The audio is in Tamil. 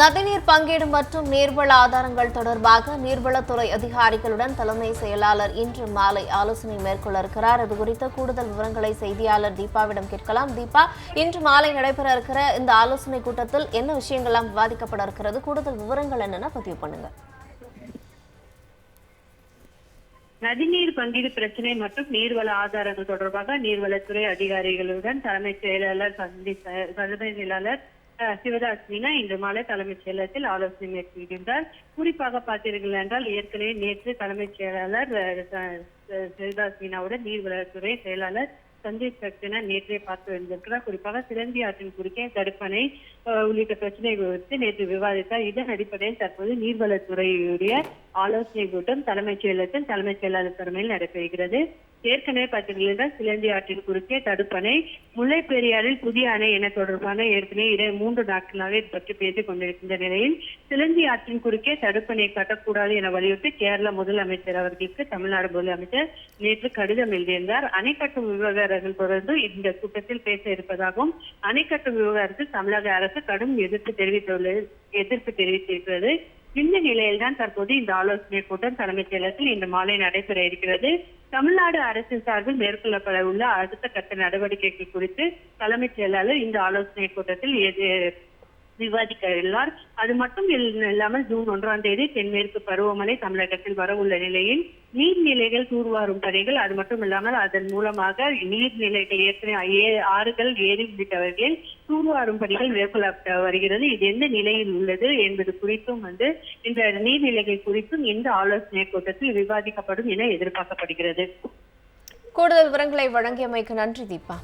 நதிநீர் பங்கீடு மற்றும் நீர்வள ஆதாரங்கள் தொடர்பாக நீர்வளத்துறை அதிகாரிகளுடன் தலைமை செயலாளர் இன்று மாலை ஆலோசனை மேற்கொள்ள இருக்கிறார். இது குறித்த கூடுதல் விவரங்களை செய்தியாளர் தீபாவிடம் கேட்கலாம். தீபா இன்று மாலை நடைபெற இருக்கிற இந்த ஆலோசனை கூட்டத்தில் என்ன விஷயங்கள்லாம் விவாதிக்கப்பட இருக்கிறது? கூடுதல் விவரங்கள் என்னென்ன பதிவு பண்ணுங்க. நதிநீர் பங்கீடு பிரச்சனை மற்றும் நீர்வள ஆதாரங்கள் தொடர்பாக நீர்வளத்துறை அதிகாரிகளுடன் தலைமைச் செயலாளர் தலைமை செயலாளர் அஹ், சிவதாஸ் மீனா இன்று மாலை தலைமைச் செயலகத்தில் ஆலோசனை மேற்கொள்கின்றார் குறிப்பாக பார்த்தீர்கள் என்றால் ஏற்கனவே நேற்று தலைமைச் செயலாளர் அஹ், மீனாவுடன் நீர்வளத்துறை செயலாளர் சந்தீப் சக்சேனா நேற்றே பார்த்து வந்திருக்கிறார். குறிப்பாக சிலந்தி ஆற்றின் குறுக்கே தடுப்பணை அஹ், உள்ளிட்ட பிரச்சனைகள் குறித்து நேற்று விவாதித்தார். இதன் அடிப்படையில் தற்போது நீர்வளத்துறையுடைய ஆலோசனை கூட்டம் தலைமைச் செயலகத்தில் தலைமைச் செயலாளர் தலைமையில் நடைபெறுகிறது. ஏற்கனவே பார்த்தீங்கன்னா சிலந்தி ஆற்றின் குறுக்கே தடுப்பணை முல்லை பெரியாறில் புதிய அணை என தொடர்பான ஏற்கனவே இரு மூன்று நாட்களாக இது பற்றி பேசிக் கொண்டிருக்கின்ற நிலையில் சிலந்தி ஆற்றின் குறுக்கே தடுப்பணை கட்டக்கூடாது என வலியுறுத்தி கேரள முதலமைச்சர் அவர்களுக்கு தமிழ்நாடு முதலமைச்சர் நேற்று கடிதம் எழுதியிருந்தார். அணை கட்டும் விவகாரங்கள் தொடர்ந்து இந்த கூட்டத்தில் பேச இருப்பதாகவும் அணைக்கட்டும் விவகாரத்தில் தமிழக அரசு கடும் எதிர்ப்பு தெரிவித்துள்ளது எதிர்ப்பு தெரிவித்திருக்கிறது. இந்த நிலையில்தான் தற்போது இந்த ஆலோசனை கூட்டம் தலைமைச் செயலகத்தில் இன்று மாலை நடைபெற இருக்கிறது. தமிழ்நாடு அரசின் சார்பில் மேற்கொள்ளப்பட உள்ள அடுத்த கட்ட நடவடிக்கைகள் குறித்து தலைமைச் செயலாளர் இந்த ஆலோசனை கூட்டத்தில் எது விவாதிக்க உள்ளார் அது மட்டும் இல்லாமல் ஜூன் ஒன்றாம் தேதி தென்மேற்கு பருவமழை தமிழகத்தில் வர உள்ள நிலையில் நீர்நிலைகள் தூர்வாரும் பணிகள் அது மட்டும் இல்லாமல் அதன் மூலமாக நீர்நிலைகள் ஏற்கனவே ஆறுகள் ஏரி உள்ளிட்டவர்களில் தூர்வாரும் பணிகள் மேற்கொள்ளப்பட்டு வருகிறது. இது எந்த நிலையில் உள்ளது என்பது குறித்தும் வந்து இந்த நீர்நிலைகள் குறித்தும் இந்த ஆலோசனை கூட்டத்தில் விவாதிக்கப்படும் என எதிர்பார்க்கப்படுகிறது. கூடுதல் விவரங்களை வழங்கியமைக்கு நன்றி தீபா.